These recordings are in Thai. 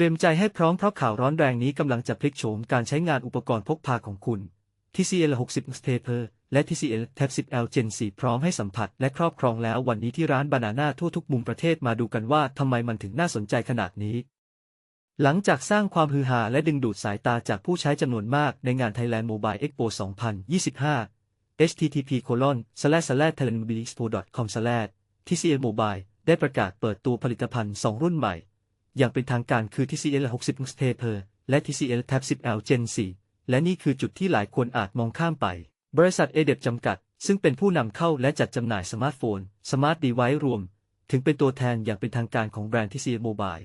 ตรียมใจให้พร้อมเพราะข่าวร้อนแรงนี้กำลังจะพลิกโฉมการใช้งานอุปกรณ์พกพาของคุณ TCL 60 Stepper และ TCL Tab 10L Gen 4 พร้อมให้สัมผัสและครอบครองแล้ววันนี้ที่ร้านบานาน่าทั่วทุกมุมประเทศมาดูกันว่าทำไมมันถึงน่าสนใจขนาดนี้ หลังจากสร้างความฮือฮาและดึงดูดสายตาจากผู้ใช้จำนวนมากในงาน Thailand Mobile Expo 2025 http colon thailandmobileexpo.com TCL Mobile ได้ประกาศเปิดตัวผลิตภัณฑ์ 2 รุ่นใหม่ อย่างเป็นทางการคือ TCL 60 Stepper และ TCL Tab 10L Gen 4 และนี่คือจุดที่หลายคนอาจมองข้ามไป บริษัทเอเดจำกัด ซึ่งเป็นผู้นำเข้าและจัดจำหน่ายสมาร์ทโฟน สมาร์ทดีไวซ์รวม ถึงเป็นตัวแทนอย่างเป็นทางการของแบรนด์ TCL Mobile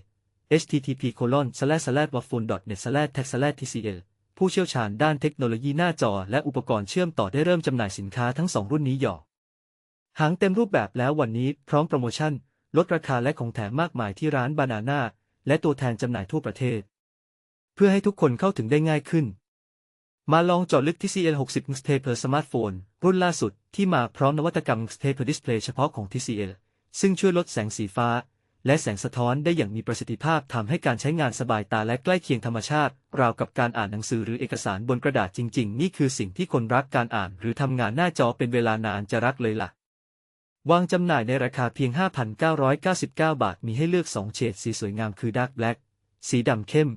http c o l o n s l a s waffle.net s l a tag tcl ผู้เชี่ยวชาญด้านเทคโนโลยีหน้าจอและอุปกรณ์เชื่อมต่อได้เริ่มจำหน่ายสินค้าทั้งสองรุ่นนี้หยอกหางเต็มรูปแบบแล้ววันนี้พร้อมโปรโมชั่น ลดราคาและของแถมมากมายที่ร้านบานาน่า และตัวแทนจำหน่ายทั่วประเทศ เพื่อให้ทุกคนเข้าถึงได้ง่ายขึ้น มาลองจาะลึกที่ CL 60 Stapler สมาร์ทโฟนรุ่นล่าสุดที่มาพร้อมนวัตกรรม Stapler Display เฉพาะของ TCL ซึ่งช่วยลดแสงสีฟ้า และแสงสะท้อนได้อย่างมีประสิทธิภาพทำให้การใช้งานสบายตาและใกล้เคียงธรรมชาติ ราวกับการอ่านหนังสือหรือเอกสารบนกระดาษจริง ๆ นี่คือสิ่งที่คนรักการอ่าน หรือทำงานหน้าจอเป็นเวลานานจะรักเลยล่ะ วางจำหน่ายในราคาเพียง 5,999 บาท มีให้เลือก 2 เฉดสีสวยงามคือ Dark Black สีดำเข้ม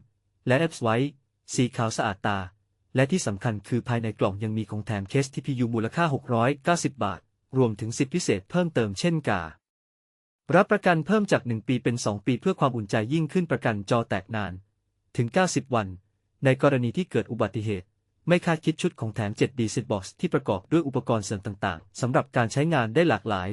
และ Apps White สีขาวสะอาดตา และที่สำคัญคือภายในกล่องยังมีของแถมเคส TPU มูลค่า 690 บาท รวมถึงสิทธิพิเศษเพิ่มเติมเช่นการับประกันเพิ่มจาก 1 ปีเป็น 2 ปีเพื่อความอุ่นใจยิ่งขึ้นประกันจอแตกนาน ถึง 90 วัน ในกรณีที่เกิดอุบัติเหตุ ไม่คาดคิดชุดของแถม 7D Set Box ที่ประกอบด้วยอุปกรณ์เสริมต่างๆ สำหรับการใช้งานได้หลากหลาย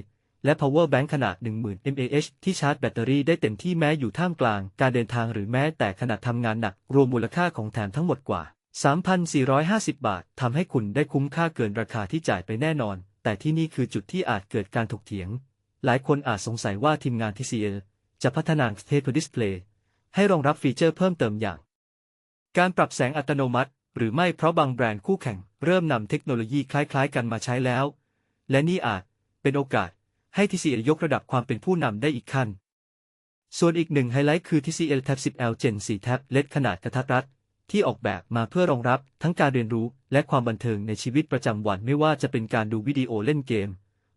และ power bank ขนาด 10,000 mAh ที่ชาร์จแบตเตอรี่ได้เต็มที่แม้อยู่ท่ามกลางการเดินทางหรือแม้แต่ขณะทำงานหนัก รวมมูลค่าของแถมทั้งหมดกว่า 3,450 บาททำให้คุณได้คุ้มค่าเกินราคาที่จ่ายไปแน่นอน แต่ที่นี่คือจุดที่อาจเกิดการถกเถียง หลายคนอาจสงสัยว่าทีมงาน TCL จะพัฒนา Taper Display ให้รองรับฟีเจอร์เพิ่มเติมอย่าง การปรับแสงอัตโนมัติ หรือไม่เพราะบางแบรนด์คู่แข่งเริ่มนำเทคโนโลยีคล้ายๆ กันมาใช้แล้ว และนี่อาจเป็นโอกาสให้ TCL ยกระดับความเป็นผู้นำได้อีกขั้น ส่วนอีกหนึ่งไฮไลท์คือ TCL Tab 10L Gen 4 Tab เล็กขนาดกระทัดรัด ที่ออกแบบมาเพื่อรองรับทั้งการเรียนรู้และความบันเทิงในชีวิตประจำวันไม่ว่าจะเป็นการดูวิดีโอเล่นเกม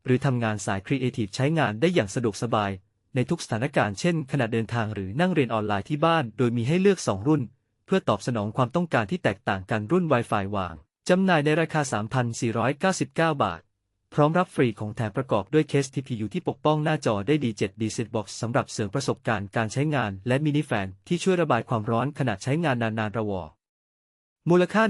หรือทำงานสายครีเอทีฟใช้งานได้อย่างสะดวกสบาย ในทุกสถานการณ์เช่นขณะเดินทางหรือนั่งเรียนออนไลน์ที่บ้าน โดยมีให้เลือก 2 รุ่น เพื่อตอบสนองความต้องการที่แตกต่างกันรุ่น Wi-Fi วาง จำหน่ายในราคา 3,499 บาท พร้อมรับฟรีของแถมประกอบด้วยเคส TPU ที่ปกป้องหน้าจอได้ดี 7D Set Box สำหรับเสริมประสบการณ์การใช้งานและมินิแฟนที่ช่วยระบายความร้อนขณะใช้งานนานๆระวอมูลค่า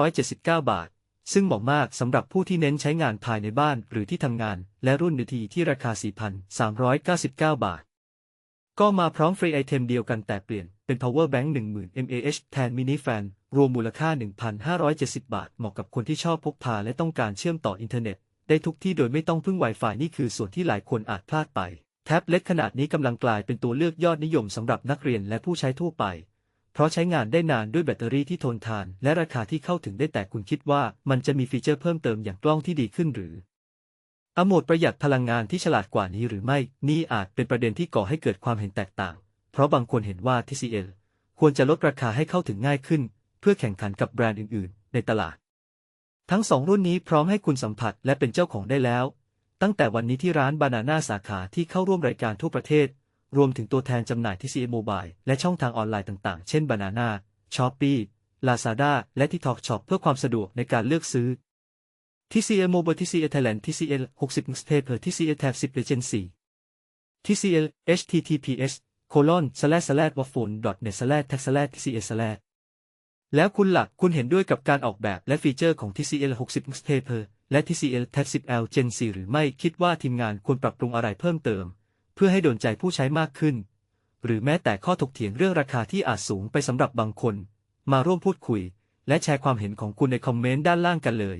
1,579 บาท ซึ่งเหมาะมากสำหรับผู้ที่เน้นใช้งานภายในบ้านหรือที่ทำงาน และรุ่นนาทีที่ราคา 4,399 บาท ก็มาพร้อมฟรีไอเทมเดียวกันแต่เปลี่ยน เป็น power bank 10,000 mAh แทนมินิแฟน รวมมูลค่า 1,570 บาท เหมาะกับคนที่ชอบพกพาและต้องการเชื่อมต่ออินเทอร์เน็ต ได้ทุกที่โดยไม่ต้องพึ่ง Wi-Fi นี่คือส่วนที่หลายคนอาจพลาดไป แท็บเล็ตขนาดนี้กำลังกลายเป็นตัวเลือกยอดนิยมสำหรับนักเรียนและผู้ใช้ทั่วไป เพราะใช้งานได้นานด้วยแบตเตอรี่ที่ทนทาน และราคาที่เข้าถึงได้แต่คุณคิดว่ามันจะมีฟีเจอร์เพิ่มเติมอย่างกล้องที่ดีขึ้นหรืออโหมดประหยัดพลังงานที่ฉลาดกว่านี้หรือไม่ นี่อาจเป็นประเด็นที่ก่อให้เกิดความเห็นแตกต่าง เพราะบางคนเห็นว่า TCL ควรจะลดราคาให้เข้าถึงง่ายขึ้น เพื่อแข่งขันกับแบรนด์อื่น ๆ ในตลาด ทั้งสองรุ่นนี้พร้อมให้คุณสัมผัสและเป็นเจ้าของได้แล้ว ตั้งแต่วันนี้ที่ร้านบานาน่าสาขาที่เข้าร่วมรายการทั่วประเทศ รวมถึงตัวแทนจำหน่าย TCL Mobile และช่องทางออนไลน์ต่าง ๆ เช่น Banana, Shopee, Lazada และ TikTok Shop เพื่อความสะดวกในการเลือกซื้อ TCL Mobile TCL Thailand TCL 60 Stepper TCL Tab 10 Legend 4 TCL https colon slash slash waffle net slash tag slash TCL slash แล้วคุณหลักคุณเห็นด้วยกับการออกแบบและฟีเจอร์ของ TCL 60 Stepper และ TCL Tab 10L Gen 4 หรือไม่คิดว่าทีมงานควรปรับปรุงอะไรเพิ่มเติม เพื่อให้โดนใจผู้ใช้มากขึ้น หรือแม้แต่ข้อถกเถียงเรื่องราคาที่อาจสูงไปสำหรับบางคน มาร่วมพูดคุย และแชร์ความเห็นของคุณในคอมเมนต์ด้านล่างกันเลย